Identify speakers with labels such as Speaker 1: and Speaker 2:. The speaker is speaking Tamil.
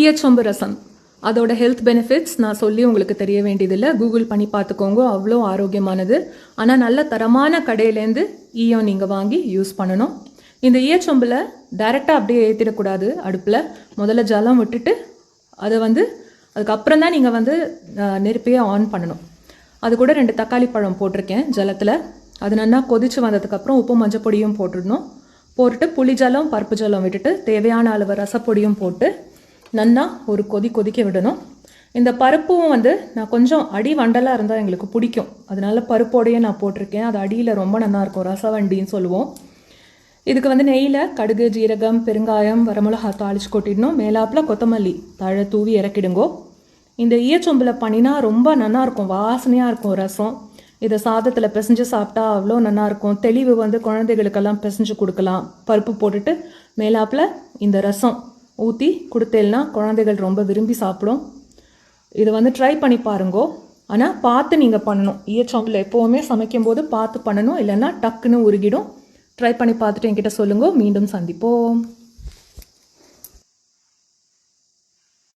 Speaker 1: ஈயச்சொம்பு ரசம் அதோட ஹெல்த் பெனிஃபிட்ஸ் நான் சொல்லி உங்களுக்கு தெரிய வேண்டியதில்லை. கூகுள் பண்ணி பார்த்துக்கோங்க. அவ்வளோ ஆரோக்கியமானது. ஆனால் நல்ல தரமான கடையிலேருந்து ஈயம் நீங்கள் வாங்கி யூஸ் பண்ணணும். இந்த ஈயச்சொம்பில் டைரெக்டாக அப்படியே ஏற்றிடக்கூடாது அடுப்பில். முதல்ல ஜலம் விட்டுட்டு அதை வந்து அதுக்கப்புறம் தான் நீங்கள் வந்து நெருப்பையே ஆன் பண்ணணும். அது கூட ரெண்டு தக்காளி பழம் போட்டிருக்கேன் ஜலத்தில். அது நல்லா கொதிச்சு வந்ததுக்கப்புறம் உப்பு மஞ்சள் பொடியும் போட்டுடணும். போட்டுட்டு புளி ஜலம் பருப்பு ஜலம் விட்டுட்டு தேவையான அளவு ரசப்பொடியும் போட்டு நல்லா ஒரு கொதி கொதிக்க விடணும். இந்த பருப்பும் வந்து நான் கொஞ்சம் அடி வண்டலாக இருந்தால் எங்களுக்கு பிடிக்கும். அதனால பருப்போடையே நான் போட்டிருக்கேன். அது அடியில் ரொம்ப நல்லாயிருக்கும் ரசவண்டின்னு சொல்லுவோம். இதுக்கு வந்து நெய்யில் கடுகு ஜீரகம் பெருங்காயம் வரமிளகா தாளிச்சு கொட்டிடணும். மேலாப்பில் கொத்தமல்லி. தழை தூவி இறக்கிடுங்கோ. இந்த ஈயச்சொம்பில் பண்ணினா ரொம்ப நல்லாயிருக்கும் வாசனையாக இருக்கும் ரசம். இதை சாதத்தில் பிசைஞ்சு சாப்பிட்டா அவ்வளோ நல்லாயிருக்கும் தெளிவு வந்து குழந்தைகளுக்கெல்லாம் பிசைஞ்சு கொடுக்கலாம். பருப்பு போட்டுட்டு மேலாப்பில் இந்த ரசம். ஊற்றி கொடுத்தேன்னா குழந்தைகள் ரொம்ப விரும்பி சாப்பிடும். இதை வந்து ட்ரை பண்ணி பாருங்கோ. ஆனால் பார்த்து நீங்கள் பண்ணணும். ஈயச்சொம்பில் எப்போவுமே சமைக்கும்போது பார்த்து பண்ணணும். இல்லைன்னா டக்குன்னு உருகிடும். ட்ரை பண்ணி பார்த்துட்டு என்கிட்ட சொல்லுங்க. மீண்டும் சந்திப்போம்.